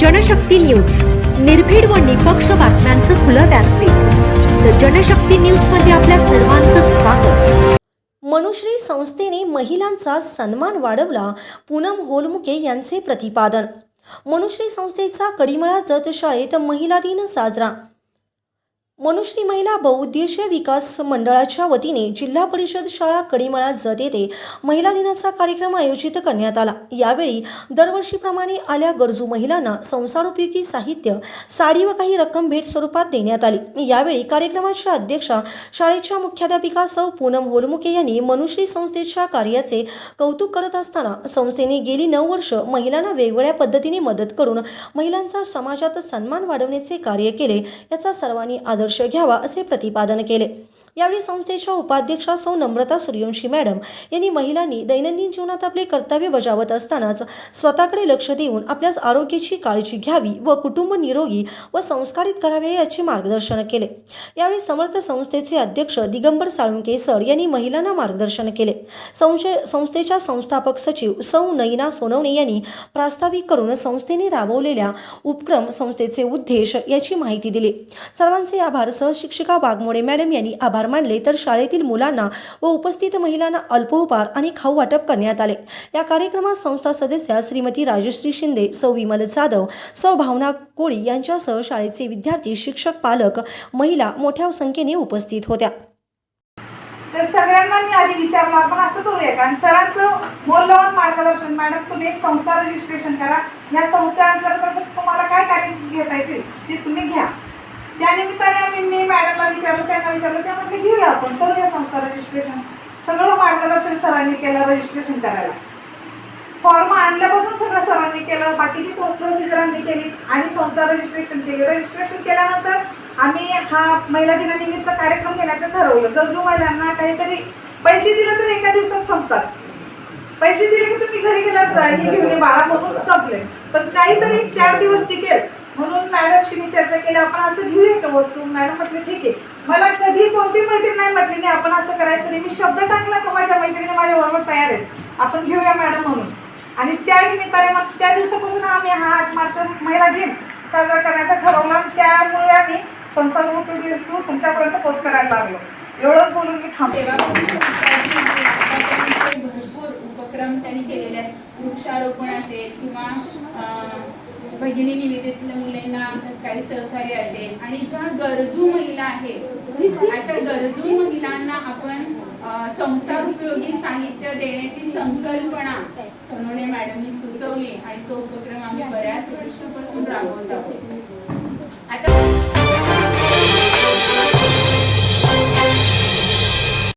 Janshakti news. निर्भीड व निपक्ष बातम्यांचं खुलं व्यासपीठ. तर जनशक्ती न्यूजमध्ये आपल्या सर्वांचं स्वागत. मनुश्री संस्थेने महिलांचा सन्मान वाढवला पूनम होलमुके यांचे प्रतिपादन. मनुश्री संस्थेचा कडीमळा जत शाळेत महिला दिन साजरा. मनुश्री महिला बहुउद्देशीय विकास मंडळाच्या वतीने जिल्हा परिषद शाळा कडीमळा जत येथे महिला दिनाचा कार्यक्रम आयोजित करण्यात आला. यावेळी दरवर्षीप्रमाणे आल्या गरजू महिलांना संसारोपयोगी साहित्य साडी व काही रक्कम भेट स्वरूपात देण्यात आली. यावेळी कार्यक्रमाच्या अध्यक्षा शाळेच्या मुख्याध्यापिका सौ पूनम होलमुके यांनी मनुश्री संस्थेच्या कार्याचे कौतुक करत असताना संस्थेने गेली नऊ वर्ष महिलांना वेगवेगळ्या पद्धतीने मदत करून महिलांचा समाजात सन्मान वाढवण्याचे कार्य केले याचा सर्वांनी आदर आदर्श घ्यावा असे प्रतिपादन केले. यावेळी संस्थेच्या उपाध्यक्षा सौ नम्रता सूर्यवंशी मॅडम यांनी महिलांनी दैनंदिन जीवनात आपले कर्तव्य बजावत असतानाच स्वतःकडे लक्ष देऊन आपल्या आरोग्याची काळजी घ्यावी व कुटुंब निरोगी व संस्कारित करावे याचे मार्गदर्शन केले. यावेळी समर्थ संस्थेचे अध्यक्ष दिगंबर साळुंके सर यांनी महिलांना मार्गदर्शन केले. संशय संस्थेच्या संस्थापक सचिव सौ नयना सोनवणे यांनी प्रास्ताविक करून संस्थेने राबवलेल्या उपक्रम संस्थेचे उद्देश याची माहिती दिली. सर्वांचे आभार. आभार सहशिक्षिका वाघमोडे मॅडम यांनी आभार मानले तर शाळेतील मुलांना व उपस्थित महिलांना अल्पोपहार आणि खाऊ वाटप करण्यात आले. या कार्यक्रमात संस्था सदस्या श्रीमती राजश्री शिंदे सौ विमल जाधव सौ भावना कोळी यांच्यासह शाळेचे विद्यार्थी शिक्षक पालक महिला मोठ्या संख्येने उपस्थित होत्या. तर सगळ्यांना मी आधी विचारलं आपण असं करूया कारण सरांचं मौल्यवान मार्गदर्शन मॅडम तुम्ही एक संस्था रजिस्ट्रेशन करा. या संस्थेअंतर्गत तुम्हाला काय कार्य घेता येतील ते तुम्ही घ्या. त्यानिमित्ताने आम्ही मी मॅडमला विचारलं त्यांना विचारलं त्या म्हटलं घेऊया आपण करूया संस्था रजिस्ट्रेशन सगळं मार्गदर्शन सरांनी केलं रजिस्ट्रेशन करायला. फॉर्म आणल्यापासून सगळं सरांनी केलं बाकीची प्रोसिजर आम्ही केली आणि संस्था रजिस्ट्रेशन केली. रजिस्ट्रेशन केल्यानंतर आम्ही हा महिला दिनानिमित्त कार्यक्रम घेण्याचं ठरवलं. गरजू महिलांना काहीतरी पैसे दिले तर एका दिवसात संपतात. पैसे दिले की तुम्ही घरी गेल्यावर जा हे घेऊन बाळा म्हणून संपले. पण काहीतरी चार दिवस टिकेल म्हणून मॅडमशी मी चर्चा केली आपण असं घेऊया का वस्तू? मॅडम म्हटलं ठीक आहे. मला कधी कोणती मैत्रीण नाही म्हटली नाही आपण असं करायचं नाही. मी शब्द टाकला का माझ्या मैत्रिणी माझ्या बरोबर तयार आहेत? आपण घेऊया मॅडम म्हणून. आणि त्या निमित्ताने मग त्या दिवसापासून आम्ही हा आठ मार्च महिला दिन साजरा करण्याचा ठरवला आणि त्यामुळे आम्ही संसार उपयोगी वस्तू तुमच्यापर्यंत पोच करायला लागलो. एवढंच बोलून मी थांबते भरपूर उपक्रम त्यांनी केलेले आहेत. वृक्षारोपण असेल किंवा भगिनी निवेदितल्या मुलींना काही सहकार्य असेल आणि ज्या गरजू महिला आहेत अशा गरजू महिलांना आपण संसार उपयोगी साहित्य देण्याची संकल्पना सोनवणे मॅडमनी सुचवली आणि तो उपक्रम आम्ही बऱ्याच वर्षापासून राबवत आहोत.